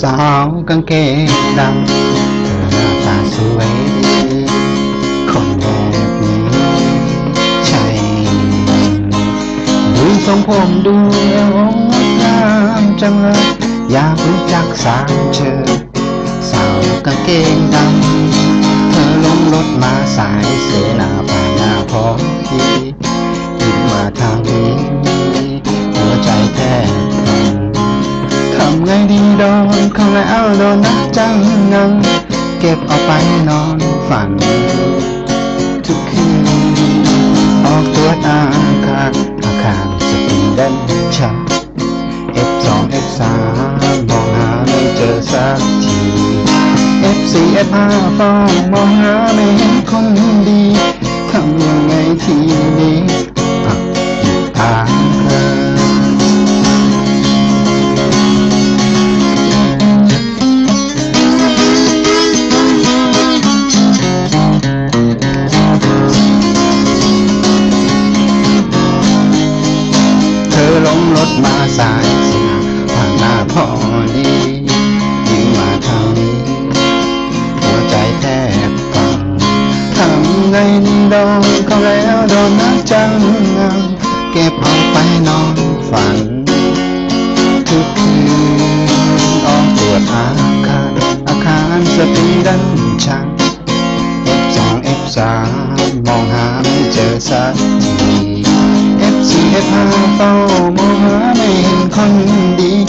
สาวกางเกงดำเธอหน้าตาสวยคนแบบนี้ใช่ดูทรงผมดูแล้วงดงามจังเลยอยากรู้จักสาวเชิญสาวกางเกงดำเธอลงรถมาสาย ไงดีโดนเขาแล้วโดนนักจังงังเก็บเอาไปนอนฝัน ทุกคืนออกตรวจอาคารอาคารสปริงเดนชัน F2 F3 มองหาไม่เจอสักที F4 F5 เฝ้ามองหาไม่เห็น เธอลงรถมาสายเสียผ่านหน้าพอดียิ่งมาทางนี้หัวใจแทบพังทำไงดีโดนเขาแล้วโดนนักจังงเก็บเอาไปนอนฝัน ทุกคืนออกตรวจอาคารอาคารสปริงดันชัง F2 F3 มองหาไม่เจอสักที F4 F5 เฝ้ามอง ห